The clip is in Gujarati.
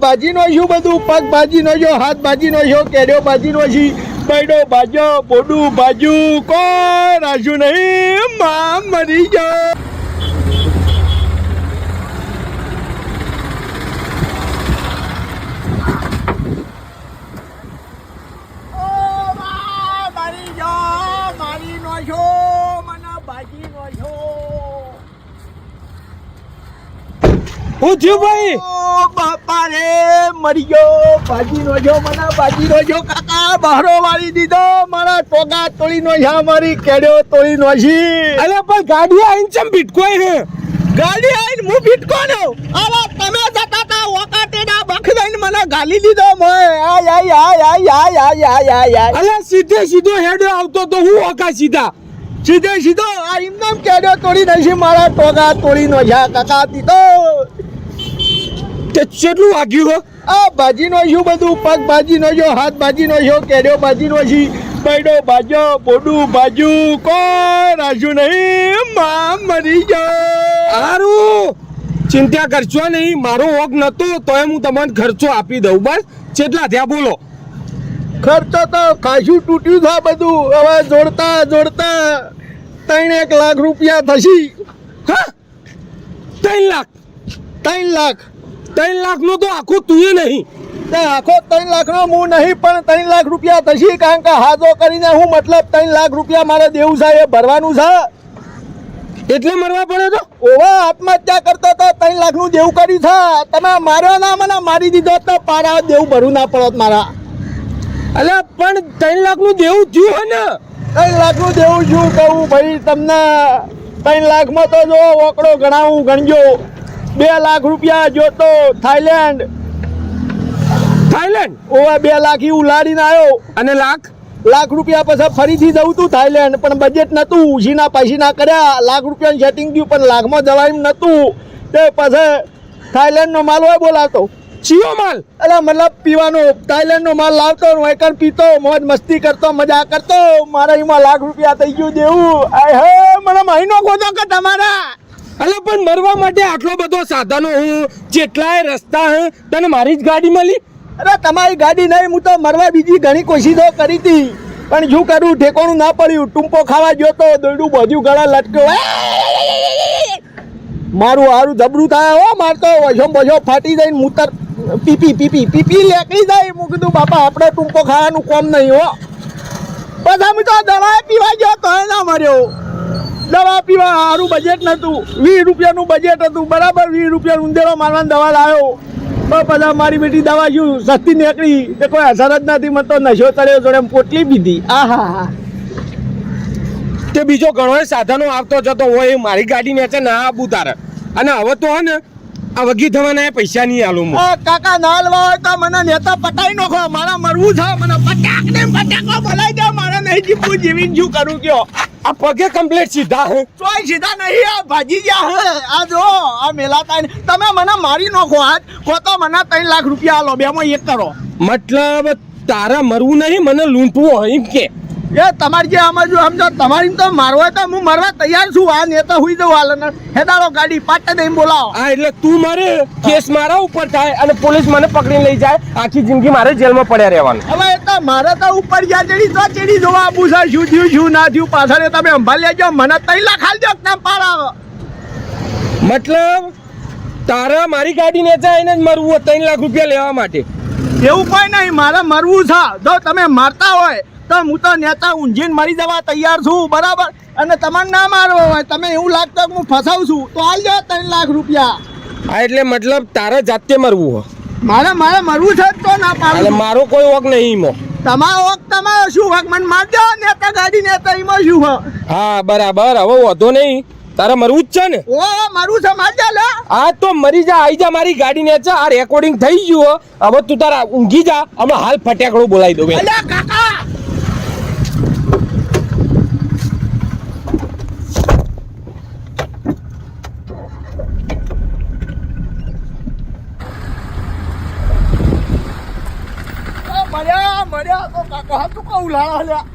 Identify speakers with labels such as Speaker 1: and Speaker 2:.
Speaker 1: ભાજીનો શું બધું? પગ ભાજીનો છો હાથ ભાજીનો છો કેડ્યો ભાજીનો છે બૈડો ભાજો બોડું ભાજુ કો રાજુ નહીં માં મરી જાઓ
Speaker 2: હું થયું ભાઈ.
Speaker 1: બાપા રે મરી ગયો ભાજી નો જો મને ભાજી નો જો કાકા બહારો વાળી દીધો મારા ટોગા તોડી નો યા મારી કેડ્યો તોડી નો છે
Speaker 2: અલે પણ ગાડી આઈન ચમ ભીટકોય હે
Speaker 1: ગાડી આઈન હું ભીટકો નો અરે તમે જતા તા વકાતે ના બખ મને ગાલી દીધો મોય આય આય આય આય આય આય આય આય
Speaker 2: અલે સીધે સીધો હેડો આવતો તો હું ઓકા સીધા?
Speaker 1: સીધે સીધો આ ઇમનામ કેડ્યો તોડી નહીં મારા ટોગા તોડી નો છે કાકા દીધો.
Speaker 2: તે કેટલું વાગ્યું હો?
Speaker 1: આ ભાજીનો શું બધું પગ ભાજીનો જો હાથ ભાજીનો છો કેડ્યો ભાજીનો છી બૈડો ભાજો બોડું ભાજુ કો રાખ્યું નહીં માં મરી જાઓ
Speaker 2: સારું ચિંતા કરશો નહીં મારો ઓગ નતો તોય હું તમને ખર્ચો આપી દઉં બસ કેટલા થયા બોલો.
Speaker 1: ખર્ચો તો ખાસું તૂટ્યું છે બધું હવે જોડતા જોડતા ત્રણ એક લાખ રૂપિયા થશી.
Speaker 2: હા? ત્રણ લાખ?
Speaker 1: ત્રણ લાખ.
Speaker 2: ત્રણ લાખ નો તો આખું તુંય નહીં.
Speaker 1: આખો ત્રણ લાખનો હું નહીં પણ ત્રણ લાખ રૂપિયા થશે કારણ કે હાજો કરીને હું મતલબ ત્રણ લાખ રૂપિયા મારે દેવું છે એ ભરવાનું છે.
Speaker 2: એટલે મરવા પડે તો?
Speaker 1: ઓવા આત્મહત્યા કરતા તો ત્રણ લાખનું દેવું કર્યું છે. તમે માર્યો ના મને મારી દીધો તો પારા દેવું ભરવું ના પડત મારા.
Speaker 2: અલે પણ ત્રણ લાખનું દેવું થયું હે ને?
Speaker 1: ત્રણ લાખનું દેવું શું કહું ભાઈ તમને. ત્રણ લાખમાં તો જો ઓકડો ગણાવું ગણજો. બે લાખ રૂપિયા જોતો થાઈલેન્ડ.
Speaker 2: થાઈલેન્ડ?
Speaker 1: ઓવા બે લાખ એવું ઉલાડીને આવ્યો
Speaker 2: અને લાખ?
Speaker 1: લાખ રૂપિયા પછી ફરીથી જવું તું થાઈલેન્ડ પણ બજેટ નહોતું. ઉછીના પૈસીના કર્યા લાખ રૂપિયાનું સેટિંગ થયું પણ લાખમાં જવાયું નહોતું. તે પછી થાઈલેન્ડનો માલ હોય બોલાતો.
Speaker 2: ચિયો માલ?
Speaker 1: એટલે મતલબ પીવાનો. થાઈલેન્ડનો માલ લાવતો વેકન પીતો મોજ મસ્તી કરતો મજા કરતો. મારા એમાં લાખ રૂપિયા થઈ ગયું દેવું. આય હે મને મહિનો ગોતો કે તમારા?
Speaker 2: અલે, પણ મરવા માટે આટલો બધો સાધનો હું જેટલાય રસ્તા હું, તને મારી જ ગાડી મળી?
Speaker 1: અરે, તમારી ગાડી નહીં, હું તો મરવા બીજી ઘણી કોશિશો કરી હતી. પણ શું કરું, ઠેકોણું ના પડ્યું. ટૂંપો ખાવા ગયો તો દોડું બધું ગળા લટક્યો. મારું હારું જબરું થાય. હો મારતો વજો બજો ફાટી જાય મૂતર પીપી પીપી પીપી લેકડી જાય. હું કીધું, બાપા, આપણે ટૂંપો ખાવાનું કોમ નહીં, હો. હું તો દવા પીવા ગયો, તો ના મર્યો. દવા પીવા સારું બજેટ નહોતું વીસ રૂપિયાનું બજેટ હતું. બરાબર વીસ રૂપિયા ઉંદેરો મારવાની દવા લાવ્યો બધા મારી બેટી દવા શું સસ્તી નીકળી. એ કોઈ અસર જ નથી. મને તો નશો ચડ્યો જોડે પોટલી પીધી. આ હા
Speaker 2: તે બીજો ઘણો સાધનો આવતો જતો હોય મારી ગાડી ને છે ના આબુ તારે. અને હવે તો હે ને આ વગી થવાના પૈસા નહીં આલું હું.
Speaker 1: કાકા ના હલવા હોય તો મને નેતા પટાઈ નાખો. મારા મરવું છે. મને પટાક ને પટાકો ભલાઈ દે મારા નહીં જીવવું જીવીને શું કરું કયો?
Speaker 2: આ પગે કમ્પ્લીટ સીધા હે.
Speaker 1: ચોય સીધા નહીં આ ભાજી ગયા હે. આ જો આ મેલાતા ને તમે મને મારી નાખો આજ કો તો મને ત્રણ લાખ રૂપિયા આલો. બેમાં એક કરો.
Speaker 2: મતલબ તારા મરવું નહીં મને લૂંટવું હોય એમ કે.
Speaker 1: એ તમારી જે આમાં જો સમજો તમારી તો મારવો હોય તો હું મારવા તૈયાર છું. આ નેતા હુઈ જવું હાલ ને હેદાળો ગાડી પાટે દઈને બોલાવો.
Speaker 2: હા એટલે તું મારે કેસ મારા ઉપર થાય અને પોલીસ મને પકડી લઈ જાય આખી જિંદગી મારે જેલમાં પડ્યા રહેવાનું.
Speaker 1: હવે એ તો મારે તો ઉપર જ્યાં ચડી તો ચડી જોવા આપું છે. શું થયું શું ના થયું પાછળ તમે સંભાળી લેજો. મને ત્રણ લાખ દો તમે પાડાવો.
Speaker 2: મતલબ તારા મારી ગાડી ને આવીને જ મરવું હોય ત્રણ લાખ રૂપિયા લેવા માટે.
Speaker 1: એવું કોઈ નહીં મારે મરવું છે. જો તમે મારતા હોય તો હું તો નેતા ઊંઝીને મરી જવા તૈયાર છું બરાબર? અને તમારે ના મારવો હોય તમે એવું લાગતું કે હું ફસાવું છું તો હાલ જાઓ ત્રણ લાખ રૂપિયા.
Speaker 2: હા એટલે મતલબ તારે જાતે મરવું હોય
Speaker 1: મારે મારે મરવું છે તો ના પાડે.
Speaker 2: મારો કોઈ વક નહીં એમાં
Speaker 1: તમારો વખત તમારો શું હક મને મારજો નેતા ગાડી નેતા એમાં શું
Speaker 2: હા બરાબર. હવે વધો નહીં. તારે મરવું જ છે ને.
Speaker 1: ઓ મારું છે મારજો લે.
Speaker 2: આ તો મરી જા આઈ જા મારી ગાડી ને આ રેકોર્ડિંગ થઈ ગયું. હવે તું તારા ઊંઘી જા અમે હાલ ફટાકડો બોલાવી દઉં
Speaker 1: કાકા મળ્યા તો કાકા તું કહું લાળા લ્યા.